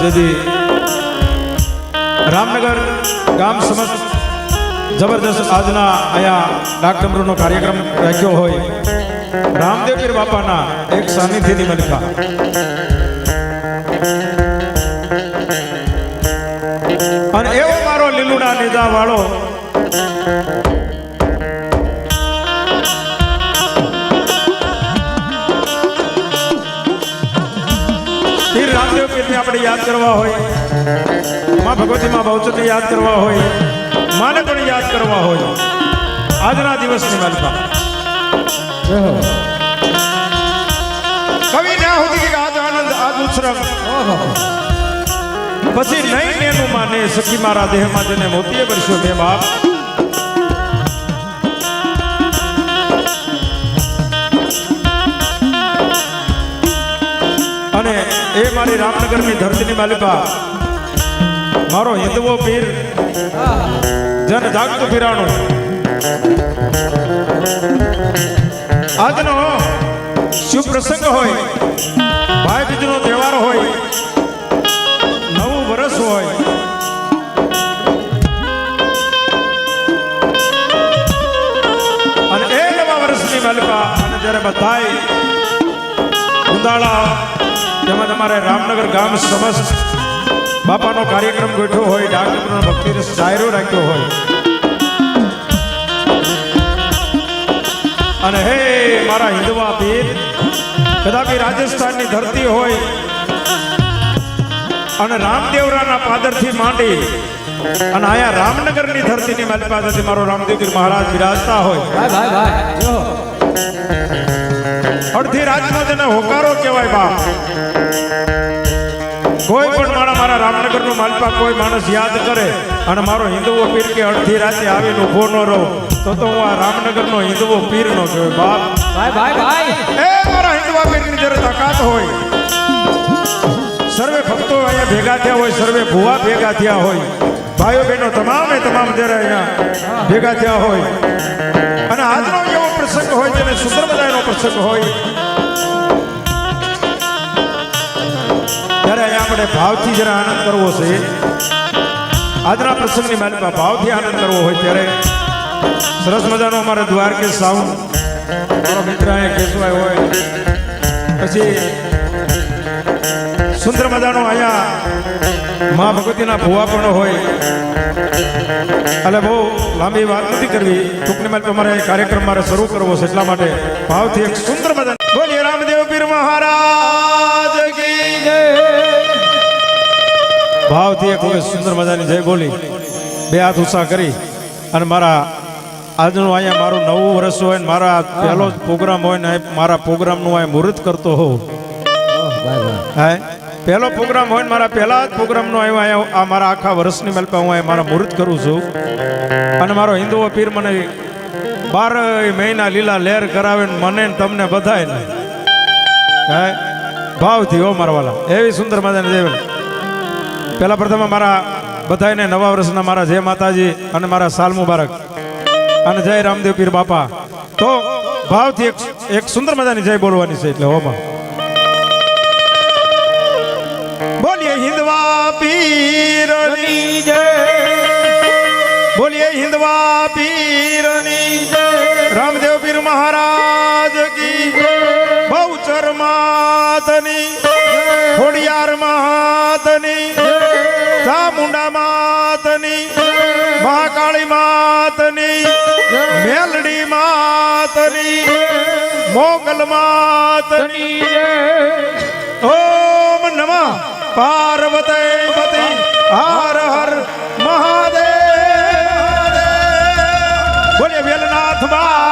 જેથી રામનગર ગામ સમસ્ત જબરદસ્ત આજના અહીંયા ડાકટમરૂનો કાર્યક્રમ રાખ્યો હોય. રામદેવ પીર બાપાના એક સાનિધ્યની મલિકા અને એવો મારો લીલુડા નિદા વાળો કરવા હોય. માં ભગવતી માં બહુચરને યાદ કરવા હોય. માને પણ યાદ કરવા હોય. આજના દિવસની માલિકા કવિ ના હોતી કે આજ આનંદ, આજ ઉછરમ પછી નહીં એનું માને, સખી મારા દેહમાં જેને મોતીએ વર્ષો બે બાપ. એ મારી રામનગરની ધરતીની માલિકા. મારો હિન્દવો પીર, જન જાગતું પીરાણું. આજનો શુભ પ્રસંગ હોય ભાઈ બીજનો તહેવાર હોય, નવું વર્ષ હોય. અને એ નવા વર્ષની માલિકા, અને જ્યારે બધાય ઉંદાળા જેમાં તમારે રામનગર ગામ સમસ્ત બાપાનો કાર્યક્રમ ગોઠવો હોય ડાકરનો ભક્તિ રસ ડાયરો રાખ્યો હોય. અને હે મારા હિન્દવા પીર, કદાપી રાજસ્થાનની ધરતી હોય અને રામદેવરાના પાદરથી માંડી અને અહીંયા રામનગરની ધરતીની મારી પાસેથી મારો રામદેવગીર મહારાજ બિરાજતા હોય. અડધી રાતનો તેને હોકારો કહેવાય બાપ. કોઈ પણ મારા મારા રામનગરનો માલપા કોઈ માણસ યાદ કરે અને મારો હિન્દુઓ પીર કે અડધી રાતે આવીને ઊભો ન રહો તો તો હું આ રામનગરનો હિન્દુઓ પીર નો કહેવાય બાપ. ભાઈ ભાઈ ભાઈ. એ મારા હિન્દુઓ પીરની જ્યારે તાકાત હોય. સર્વે ભક્તો અહીંયા ભેગા થયા હોય સર્વે ભુવા ભેગા થયા હોય. ભાઈઓ બહેનો તમામે તમામ જ્યારે અહીંયા ભેગા થયા હોય. અને આજનો પ્રસંગ હોય જેને સુંદર મજાનો પ્રસંગ હોય. ત્યારે અહીંયા આપણે ભાવથી જરા આનંદ કરવો છે. આજના પ્રસંગની માલિકા ભાવથી આનંદ કરવો હોય ત્યારે સરસ મજાનો અમારે દ્વારકે સાઉન્ડ મારો મિત્ર અહીંયા કેશવાય હોય. પછી સુંદર મજાનો અહીંયા મા ભગવતીના ભુવા પણ હોય. એટલે બહુ લાંબી વાત નથી કરવી. ટૂંકની માં તમારે કાર્યક્રમ મારે શરૂ કરવો છે એટલા માટે ભાવથી એક સુંદર મજા બોલીએ રામદેવ પીર મહારાજ ભાવથી એક વખત સુંદર મજાની જય બોલી. બે હાથ ઉત્સાહ કરી. અને મારા આજનું અહીંયા મારું નવું વર્ષ હોય ને મારા પહેલો જ પ્રોગ્રામ હોય ને મારા પ્રોગ્રામનું અહીંયા મુહૂર્ત કરતો હોઉં. હા? પહેલો પ્રોગ્રામ હોય મારા પહેલા જ પ્રોગ્રામનો આવ્યો આ મારા આખા વર્ષની મેલ હું અહીંયા મારા મુહૂર્ત કરું છું. અને મારો હિન્દુઓ પીર મને બાર મહિના લીલા લહેર કરાવે મને તમને બધાય હે? ભાવથી હો મારા વાલા. એવી સુંદર મજાની દેવેલ પહેલા પ્રથમ મારા બધાને નવા વર્ષના મારા જય માતાજી અને મારા સાલ મુબારક. અને જય રામદેવ પીર બાપા. તો ભાવથી એક સુંદર મજાની જય બોલવાની છે એટલે હોમાં. પીરની જય. બોલીએ હિન્દવા પીરની જય. રામદેવ પીર મહારાજ કી બહુચર માતની ખોડિયાર માતની ચામુંડા માતની મહાકાળી માતની મેલડી માતની મોગલ માતની નમઃ પાર્વતે હર હર મહાદેવ. બોલે વેલનાથ બાપ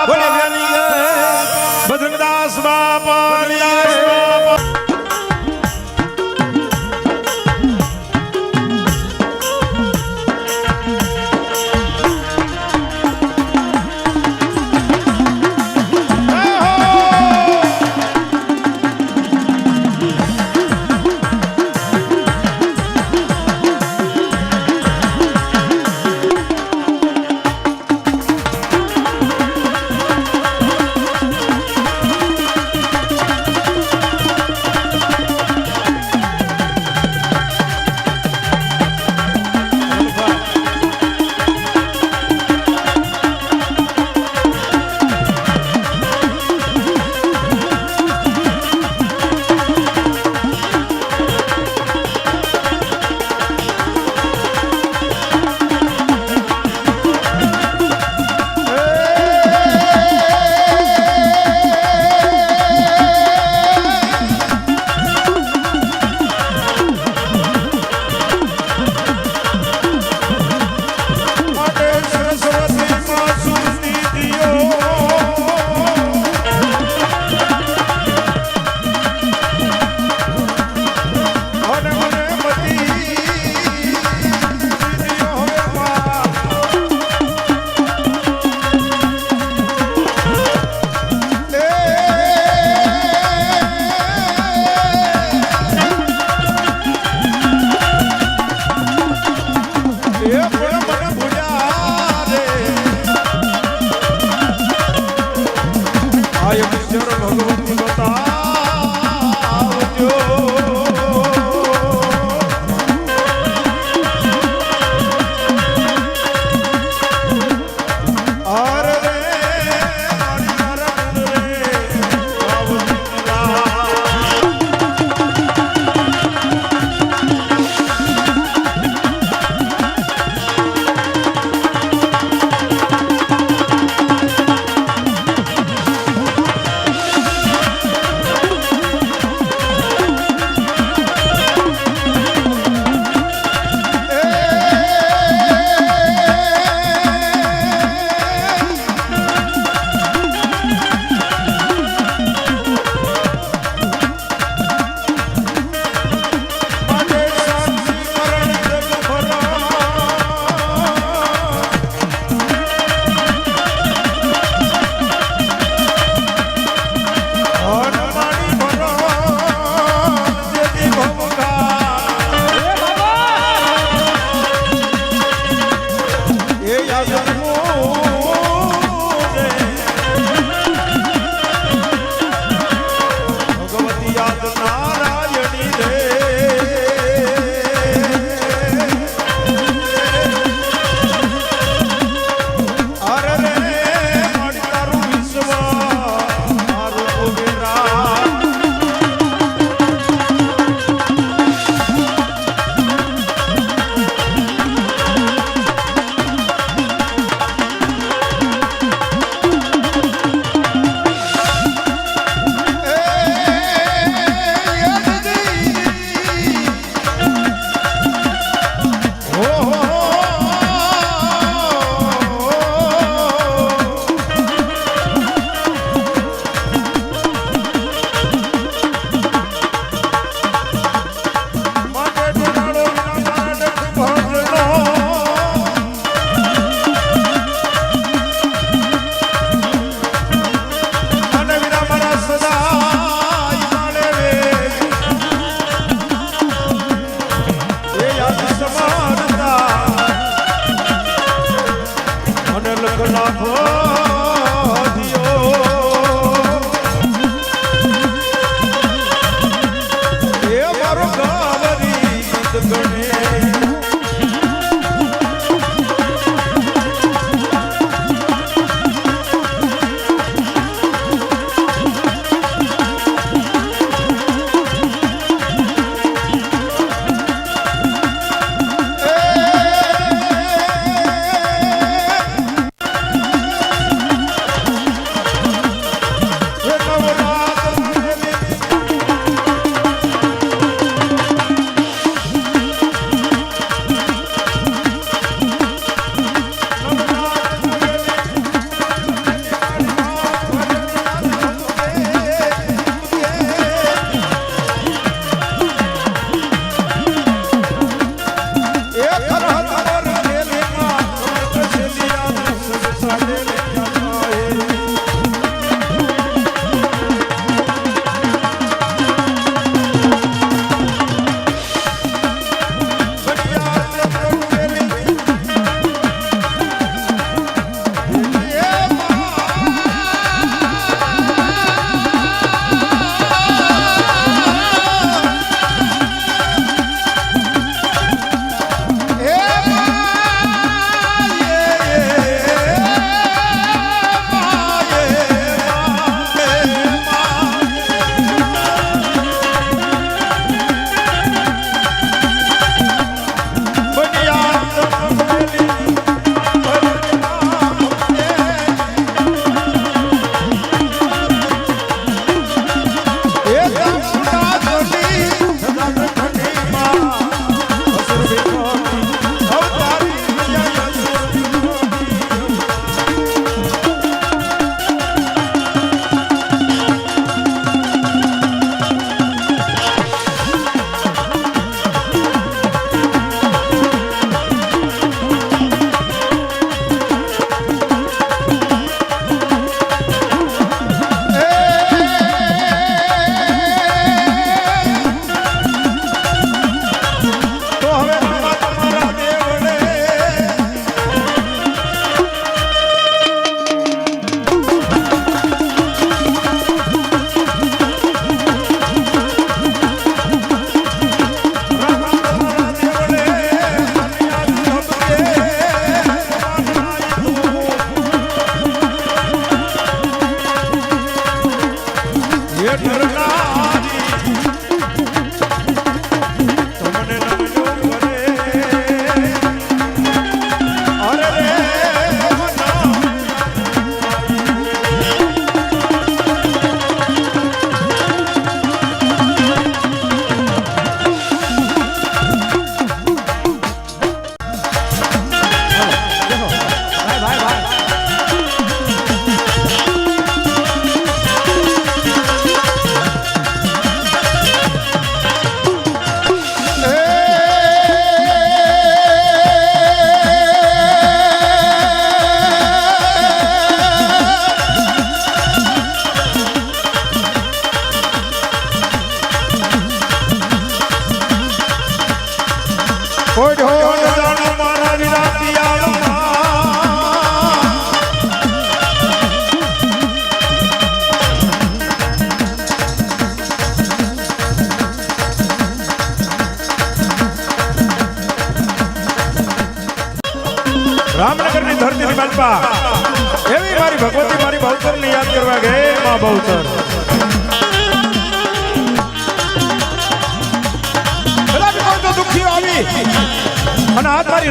અને આજ મારી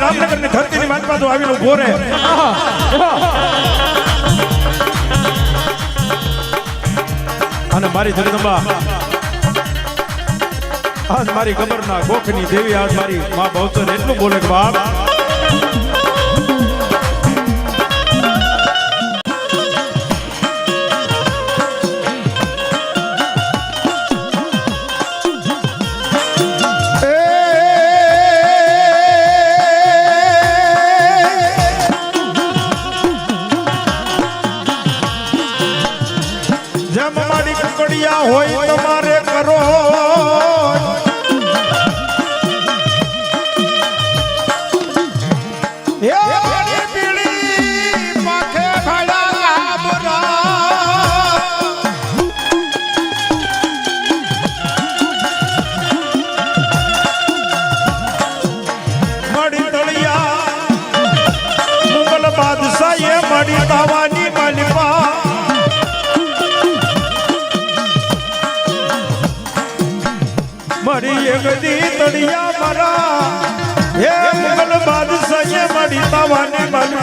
ધરતી ની માલપા તો આવીને ઊભો રહે. અને મારી જગદંબા આજ મારી કબરના ગોખની દેવી, આજ મારી માં બહુચર એટલું બોલે કે બાપ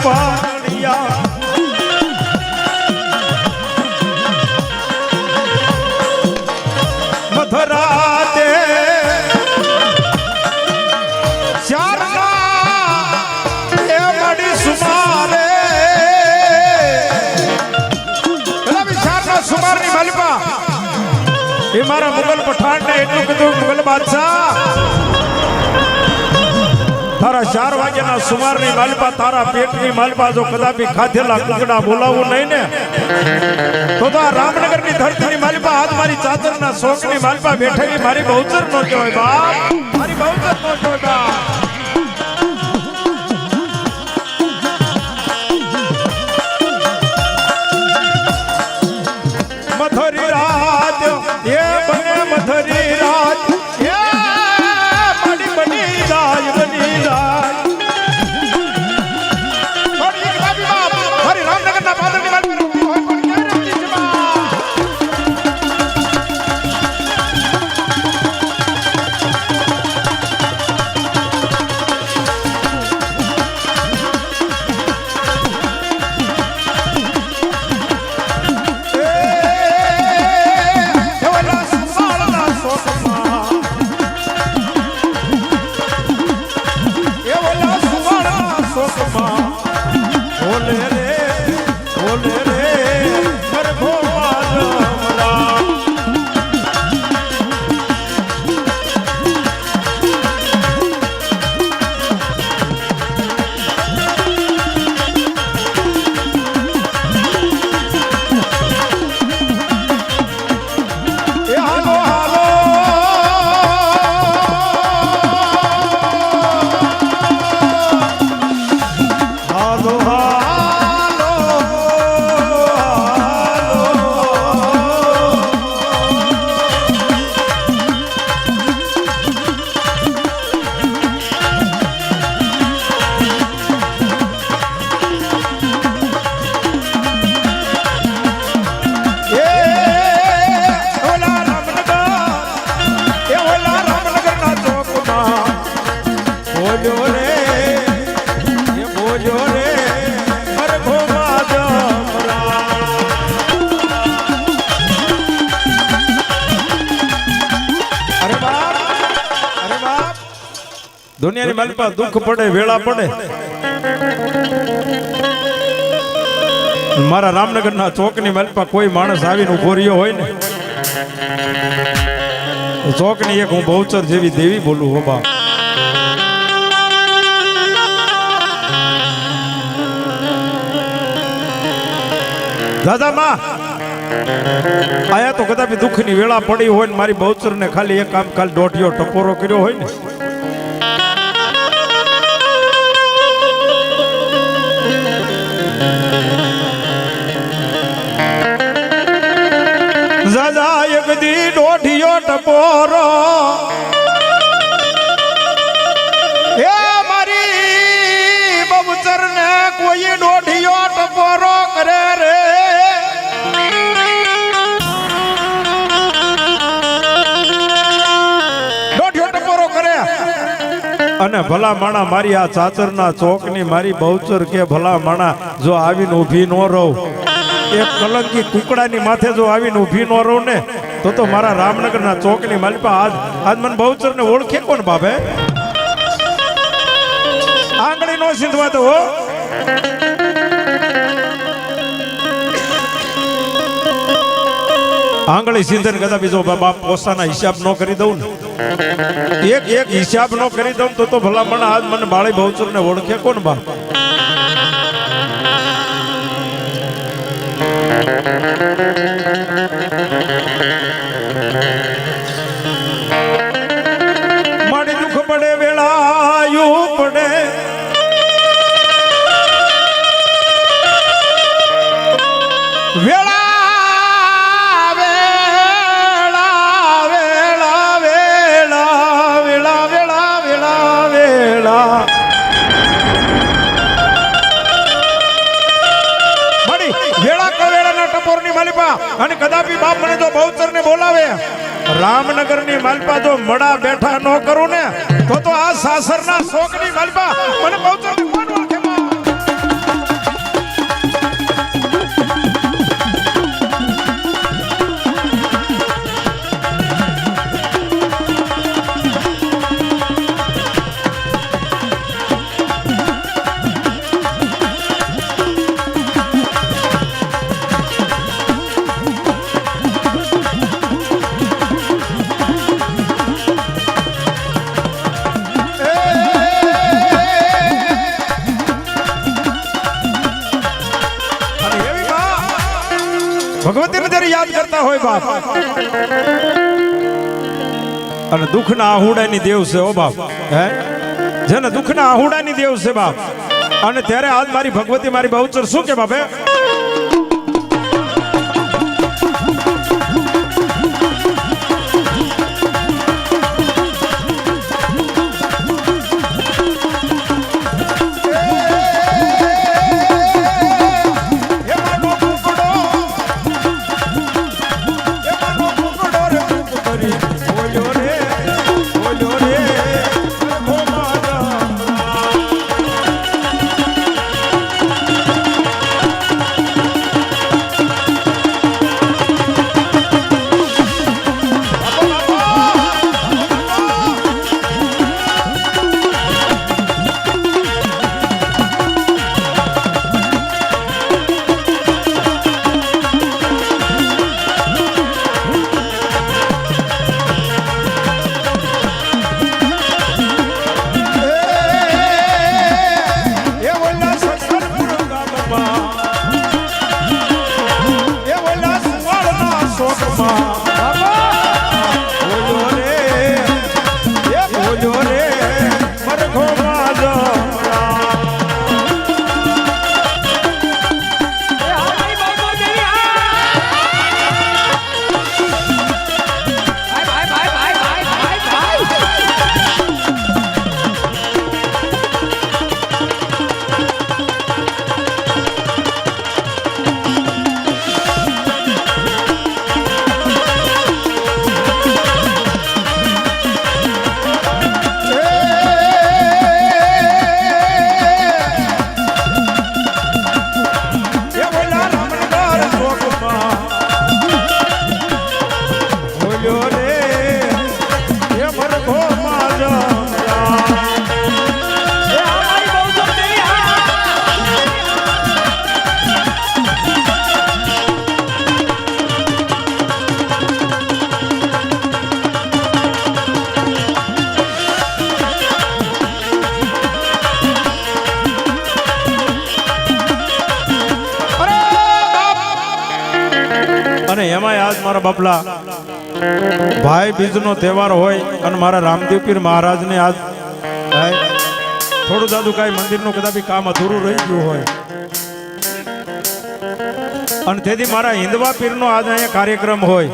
તળિયા મથરા તે ચારના એ મળી સુમારે ચારના સુમારની માલિપા એ મારા મુગલ પઠાણ ને એટલું કીધું મુગલ બાદશાહ તારા ચાર વાગ્યાના સુમારની માલપા તારા પેટની માલપા જો કદાપી ખાધેલા કુકડા બોલાવું નહીં ને? તો તો આ રામનગરની ધરતીની માલપા હાથ મારી ચાદરના શોખની માલપા બેઠેલી મારી બહુચર નો કહેવાય બાપ. મારી બહુચર નો કહેવાય બાપ. દુનિયાની દુઃખ પડે, વેળા પડે. મારા રામનગરના ચોકની માલિપા કોઈ માણસ આવીને ઊભો રહ્યો હોય ને ચોકની એક હું બહુચર જેવી દેવી બોલું હોબા દાદા માં આયા તો કદાપી દુઃખની વેળા પડી હોય ને મારી બહુચર ને ખાલી એક કામ ખાલી દોઢિયો ટપોરો કર્યો હોય ને. પોરો હે મારી બબુચર ને કોઈ દોઢિયો ટપોરો કરે રે. દોઢિયો ટપોરો કરે. અને ભલા માણા મારી આ ચાચરના ચોકની મારી બહુચર કે ભલા માણા જો આવીને ઊભી ન રહું. એક કલંકી કુકડાની માથે જો આવીને ઊભી ન રહું ને તો તો મારા રામનગરના ચોકની માલિપા આજ આજ મને બહુચરને ઓળખે કોણ બાપે? આંગળી નો સિંધવા તો આંગળી સિંધન કદા બીજો બાપ પોસાના હિસાબ નો કરી દઉં ને. એક એક હિસાબ નો કરી દઉં તો તો ભલા મને આજ મને બાળી બહુચર ને ઓળખે કોણ બાપ? મારી માલિપા. અને કદાપી બાપ મને તો બહુતર ને બોલાવે. રામનગરની માલપા તો મડા બેઠા ન કરું ને તો આ સાસરના શોકની માલપા. મને બહુચર હોય બાપ. અને દુઃખના આહુડાની દેવ છે ઓ બાપ. હે? જેને દુઃખના આહુડાની દેવ છે બાપ. અને ત્યારે આજ મારી ભગવતી મારી બહુચર શું કે બાપે બાપલા ભાઈ બીજનો તહેવાર હોય અને મારા રામદેવ પીર મહારાજને આજ થોડું દાદુ કાંઈ મંદિરનું કદાચ કામ અધૂરું રહી ગયું હોય. અને તેથી મારા હિન્દવા પીરનો આજ અહીંયા કાર્યક્રમ હોય.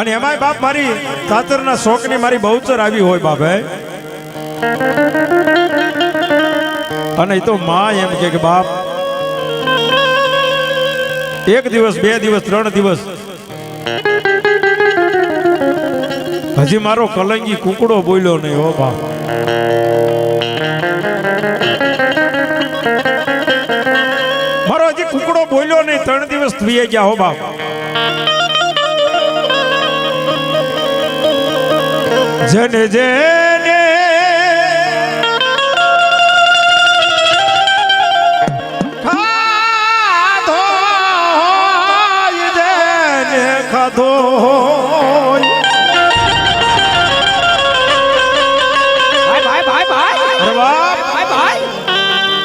અને એમાંય બાપ મારી તાતરના શોખની મારી બહુચર આવી હોય બાપ. અને એ તો માં એમ કે બાપ એક દિવસ, બે દિવસ, ત્રણ દિવસ. હજી મારો કલંગી કુકડો બોલ્યો નહીં, હો બા મારો હજી કુકડો બોલ્યો નહીં, ત્રણ દિવસ થઈ ગયા, હો બા જેને જેને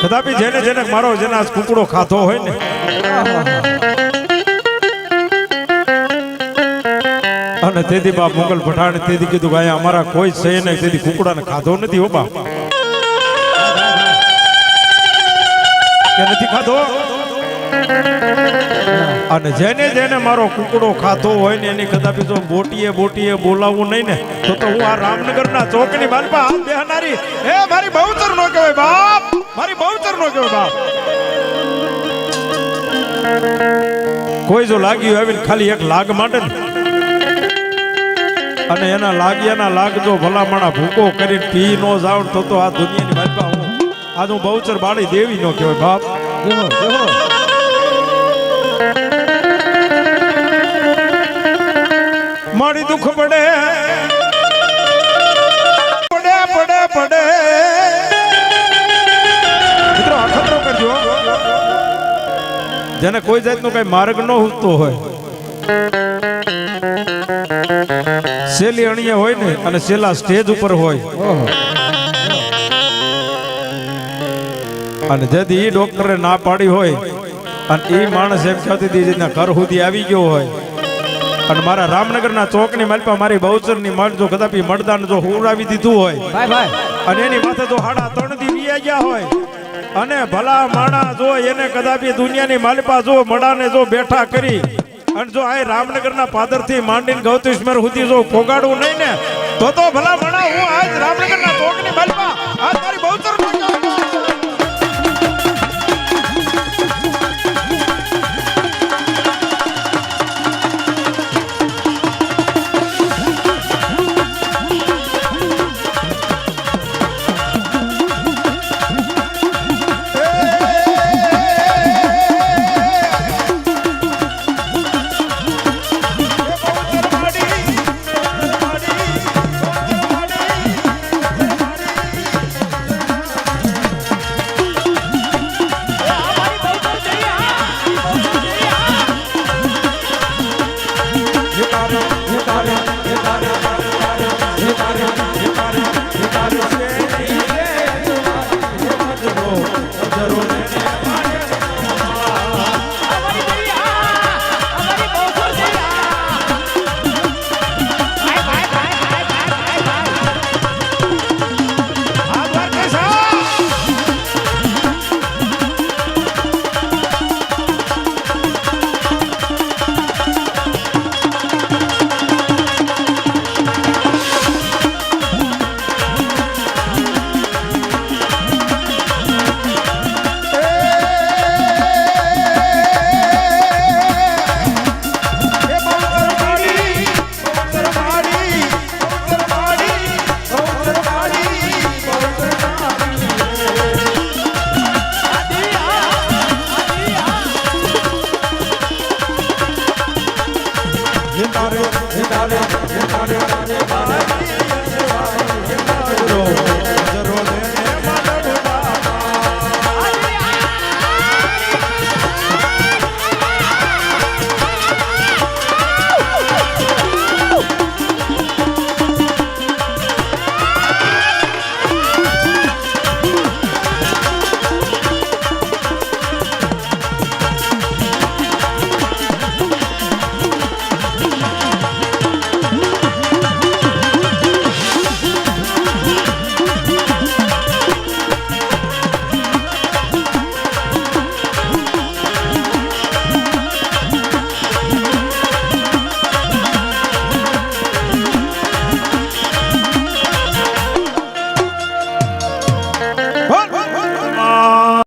કદાપી જેને જેને મારો જેના કુકડો ખાધો હોય ને. અને તેથી બાપ મુગલ પઠાણ તેથી કીધું અહીંયા અમારા કોઈ છે નહીં, તેથી કુકડાને ખાધો નથી હો બાપ. નથી ખાધો? અને જેને જેને મારો કુકડો ખાધો હોય ને, એની કદાપી જો બોટીએ બોટીએ બોલાવવું નહીં ને, તો તો હું આ રામનગરના ચોકની માલપા હાથ બેહનારી. એ મારી બહુચર નો કહેવાય બાપ. મારી બહુચર નો કેવો બાપ. કોઈ જો લાગ્યું આવીને ખાલી એક લાગ માટે અને એના લાગ્યાના લાગ જો ભલામણા ભૂકો કરીને પી નો જાવ તો તો આ દુનિયાની માલપા હું. આજ હું બહુચર બાળી દેવી નો કહેવાય બાપ. મારી દુઃખ પડે. જેને કોઈ જાતનો કઈ માર્ગ ન ઉગતો હોય. સેલી અણીએ હોય ને અને સેલા સ્ટેજ ઉપર હોય. અને જેથી એ ડોક્ટરે ના પાડી હોય અને એ માણસ એમ કહેતી હતી જેના ઘર સુધી આવી ગયો હોય. અને મારા રામનગરના ચોકની માલપા મારી બહુચરની મળ જો કદાપી મળદાન જો હુરાવી દીધું હોય અને એની માથે જો હાડા ત્રણ દી આવી ગયા હોય અને ભલા માણા જો એને કદાપી દુનિયાની માલિપા જો મડાને જો બેઠા કરી, અને જો આ રામનગરના પાદરથી માંડીને ગૌતેશ્વર સુધી જો ફોગાડવું નહીં ને, તો તો ભલા